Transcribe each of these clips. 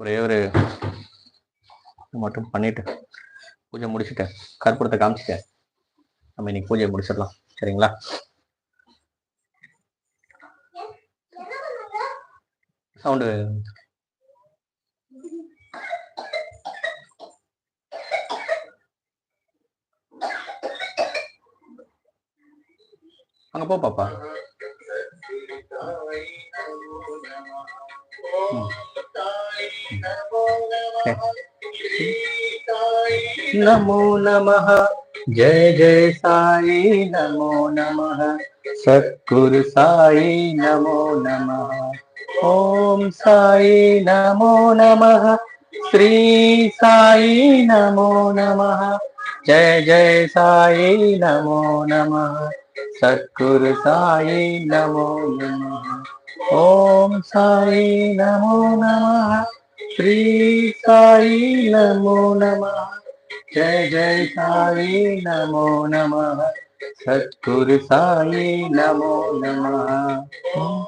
ஒரே ஒரு இது மட்டும் பண்ணிட்டு பூஜை முடிச்சுட்டேன் கற்பூரத்தை காமிச்சிட்டேன் நம்ம இன்னைக்கு பூஜையை முடிச்சிடலாம். சரிங்களா? சவுண்டு. அங்க போ பாப்பா. ம். नमो नमः। जय जय साई, नमो नमः। सद्गुरु साई, नमो नमः। ओम साई, नमो नमः। श्री साई, नमो नमः। जय जय साई, नमो नमः। सद्गुरु साई, नमो नमः। ओम साई, नमो नमः। श्री साई नमो नमः जय जय साई नमो नमः सद्गुरु साई नमो नमः ओम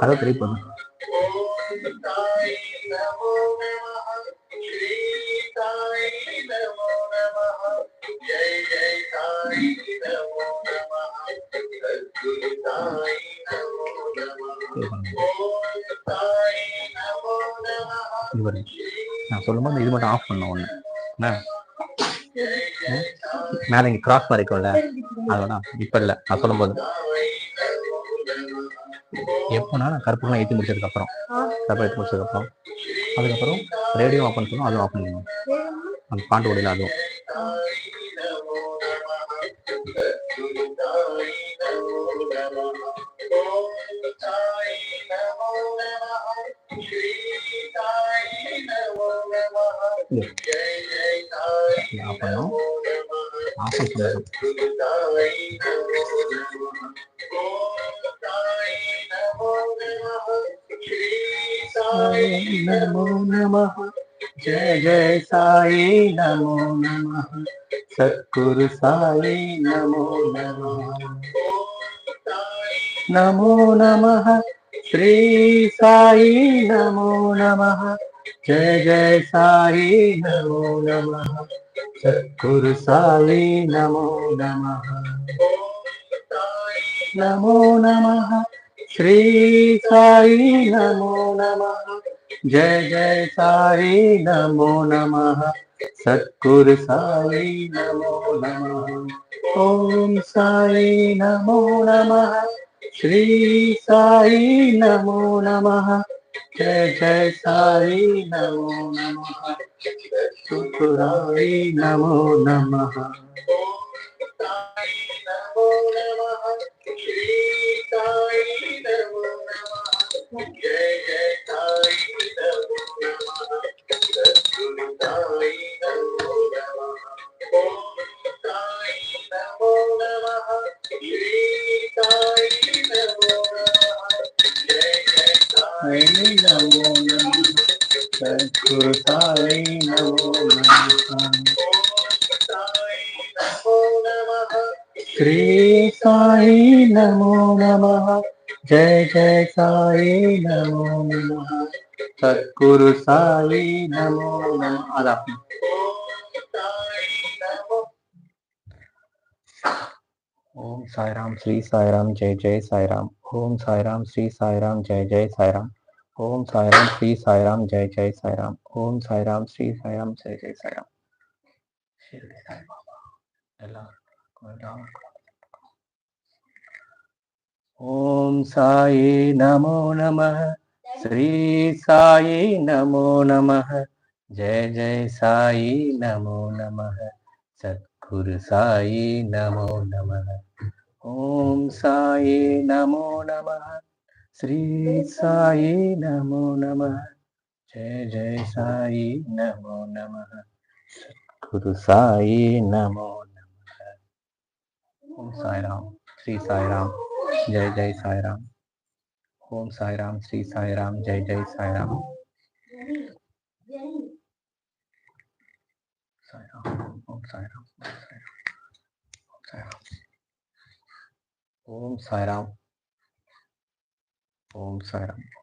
கதை திருப்பி பண்ணு. இது பண்ணு. நான் சொல்லும்போது இது மட்டும் ஆஃப் பண்ண ஒண்ணு. என்ன? மேலே மேல இங்க கிராஸ் மாதிரி இருக்கும்ல? அது இப்போ இப்ப இல்ல. நான் சொல்லும்போது. எப்போனா நான் கருப்புலாம் ஏற்றி முடிச்சதுக்கு அப்புறம் கருப்பு ஏற்றி முடிச்சதுக்கு அப்புறம் அதுக்கப்புறம் ரேடியோ ஆஃப் பண்ண அதுவும் ஆஃப் பண்ணிடணும். அந்த பாண்டு ஓடையில அதுவும். Namo Namaha Satguru Sai Namo Namaha नमो नमः। श्री साई नमो नमः। जय जय साई नमो नमः। सद्गुरु साई नमो नमः। नमो नमः। श्री साई नमो नमः। जय जय साई नमो नमः। सद्गुरु साई नमो नमः। ओम साई नमो नमः। శ్రీ సాయి నమో నమ జయ జయ సాయి నమో నమ సుతురాయి నమో నమ Yeah. साई नमो नमः। जय जय साई नमो नमः। सतगुरु साई नमो नमः। ओम साई राम श्री साई राम जय जय साई राम ओम साई राम श्री साई राम जय जय साई राम ओम साई राम श्री साई राम जय जय साई राम ओम साई राम श्री साई राम जय जय साई राम साई ओम साई नमो नमः, श्री साई नमो नमः, जय जय साई नमो नमः, सतगुरु साई नमो नमः। ओम साई नमो नमः श्री साई नमो नम। जय जय साई नमो नम। गुरु साई नमो नम। ओम साई राम श्री साई राम जय जय साई राम ओम साई राम श्री साई राम जय जय ओम साई राम ओम साई राम ओम साई राम Om Sairam.